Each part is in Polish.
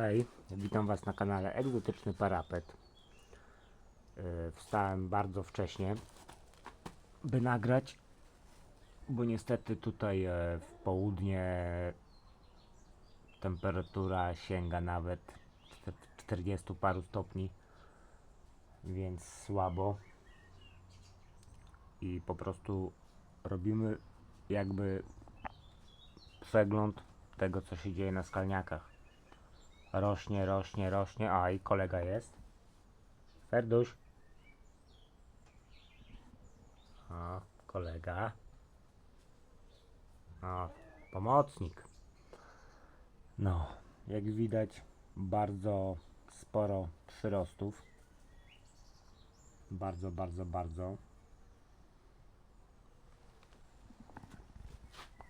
Hej, witam Was na kanale Egzotyczny Parapet. Yy, Wstałem bardzo wcześnie, by nagrać, bo niestety tutaj e, w południe temperatura sięga nawet czte- 40 paru stopni, więc słabo. I po prostu robimy jakby przegląd tego, co się dzieje na skalniakach. Rośnie, rośnie, rośnie. A i kolega jest. Ferduś. O, kolega. O, pomocnik. No, jak widać, bardzo sporo przyrostów. Bardzo, bardzo, bardzo.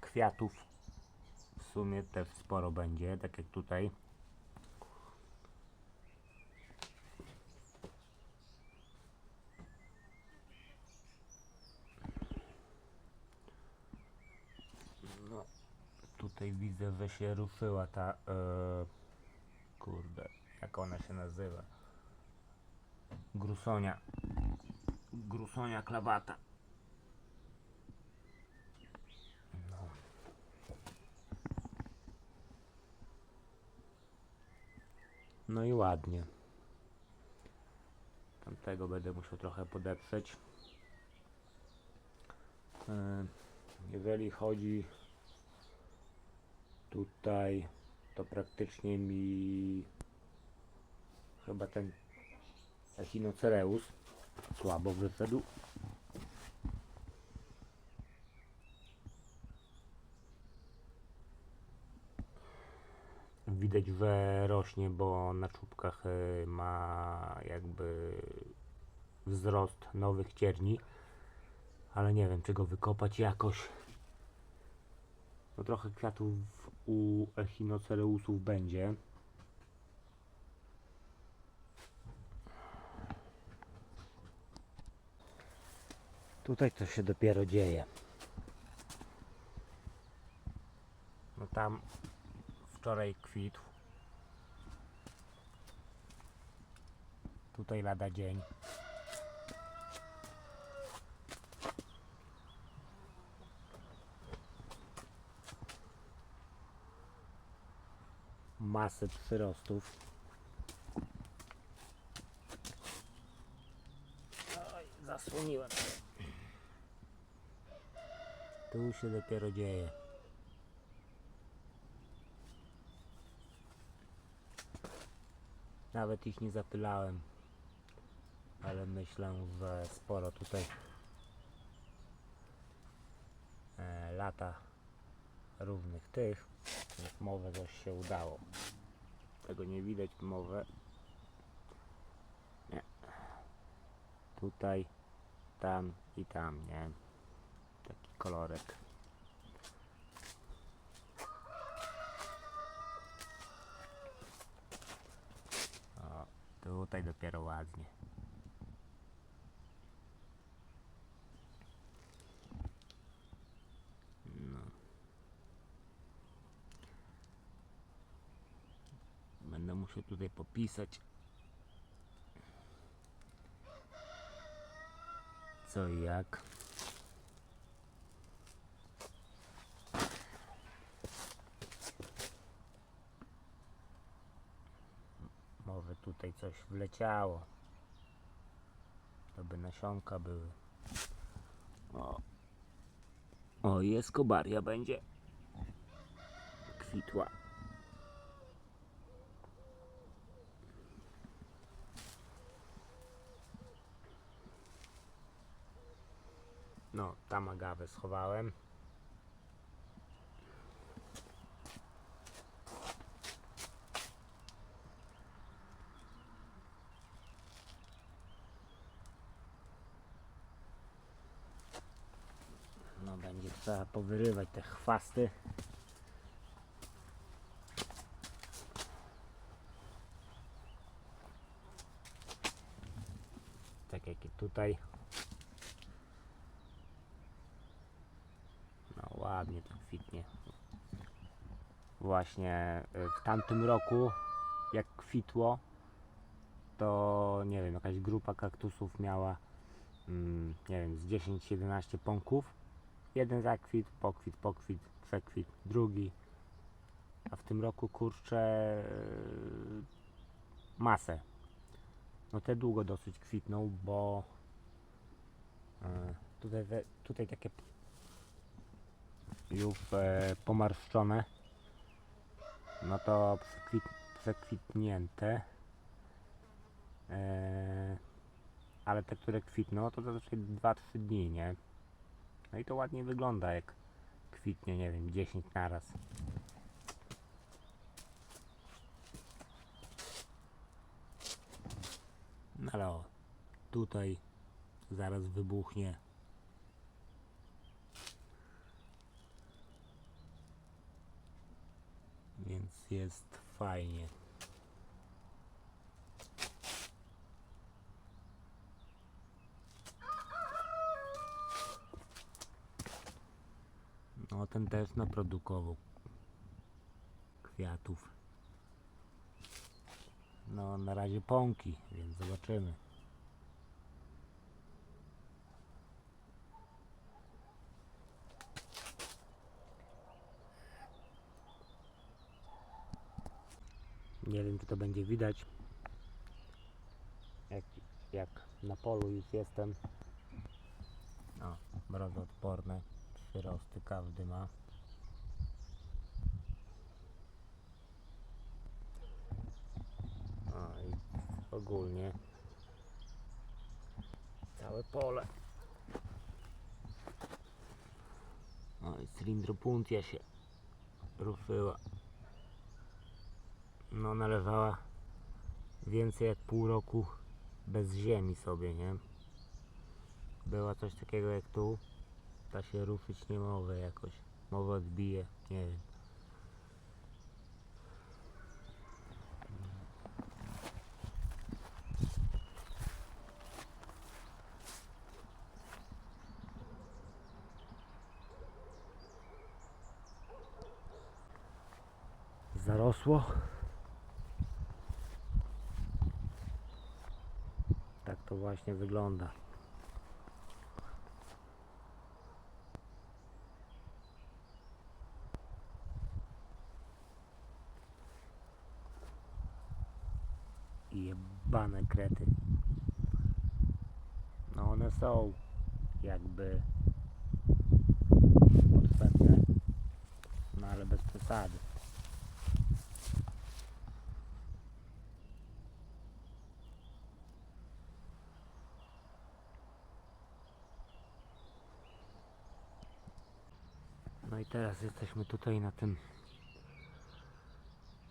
Kwiatów w sumie też sporo będzie, tak jak tutaj. No, tutaj widzę, że się ruszyła ta. E, kurde, jak ona się nazywa? Grusonia. Grusonia klawata. No. No i ładnie. Tamtego będę musiał trochę podeprzeć. E, Jeżeli chodzi tutaj, to praktycznie mi chyba ten Echinocereus słabo wyszedł. Widać, że rośnie, bo na czubkach y, ma jakby wzrost nowych cierni, ale nie wiem, czy go wykopać jakoś. No trochę kwiatów u echinocereusów będzie. Tutaj to się dopiero dzieje. No tam wczoraj kwitł. Tutaj lada dzień. Masy przyrostów. Oj, zasłoniłem. Tu się dopiero dzieje. Nawet ich nie zapylałem. Ale myślę, że sporo tutaj e, lata równych tych. Więc mowę coś się udało. Tego nie widać mowę. Nie. Tutaj, tam i tam, nie? Taki kolorek. O, tutaj dopiero ładnie. No. Będę musiał tutaj popisać. Co i jak. Może tutaj coś wleciało. To by nasionka były. O. O, jest kobaria będzie kwitła. No, tam agawę schowałem. No, będzie trzeba powyrywać te chwasty. Tak jak i tutaj. No ładnie to kwitnie. Właśnie y, w tamtym roku jak kwitło, to nie wiem, jakaś grupa kaktusów miała, mm, nie wiem, z 10-11 pąków. Jeden zakwit, pokwit, pokwit, przekwit, drugi. A w tym roku kurczę yy, masę. No te długo dosyć kwitną, bo yy, tutaj, tutaj takie już e, pomarszczone, no to przekwit, przekwitnięte. E, ale te, które kwitną, to zazwyczaj 2-3 dni, nie? No i to ładnie wygląda, jak kwitnie, nie wiem, 10 naraz. No ale o, tutaj zaraz wybuchnie. Jest fajnie. No ten też naprodukował kwiatów. No na razie pąki, więc zobaczymy. Nie wiem czy to będzie widać. Jak, jak na polu już jestem. O, mrozoodporne przyrosty każdy ma. O i ogólnie całe pole. O i cylindropuntia się ruszyła. No należała więcej jak pół roku bez ziemi sobie, nie? Była coś takiego jak tu. Ta się ruszyć nie może jakoś. Może odbije, nie wiem. Zarosło. To właśnie wygląda. Jebane krety. No one są jakby potrzebne, no ale bez przesady. I teraz jesteśmy tutaj na tym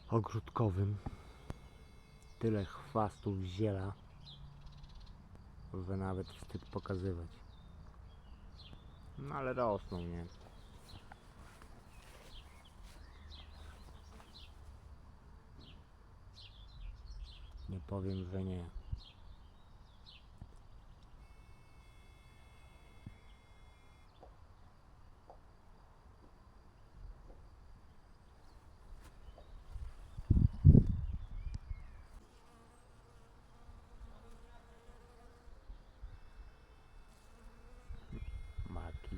ogródkowym. Tyle chwastów ziela, że nawet wstyd pokazywać. No ale rosną, nie? Nie powiem, że nie. Maki.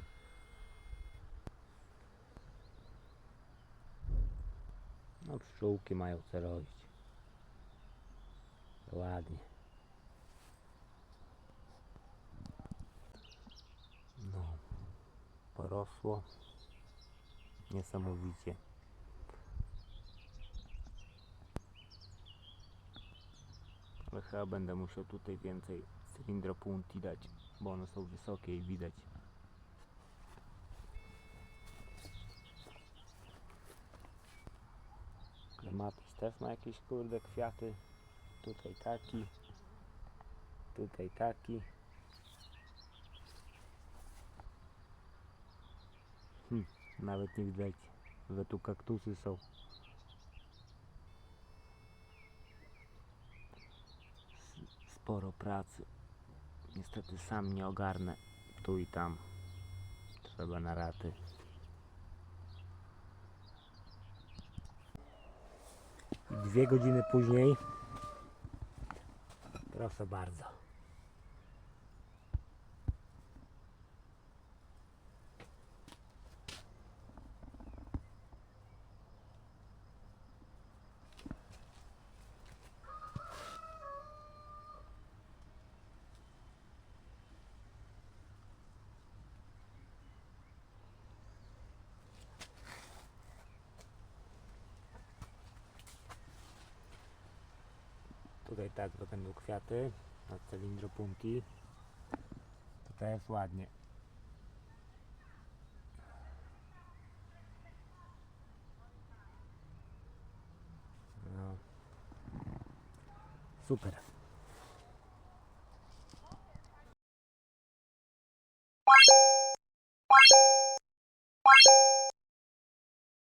No pszczółki mają co robić. Ładnie. No. Porosło. Niesamowicie. Ale chyba będę musiał tutaj więcej cylindropunti dać, bo one są wysokie i widać. Też ma jakieś kurde kwiaty. Tutaj taki. Tutaj taki. Hm, nawet nie widać, że tu kaktusy są. Sporo pracy. Niestety sam nie ogarnę tu i tam. Trzeba na raty. Dwie godziny później. Proszę bardzo. Tutaj tak będą kwiaty na cylindropunki. To też ładnie. No. Super.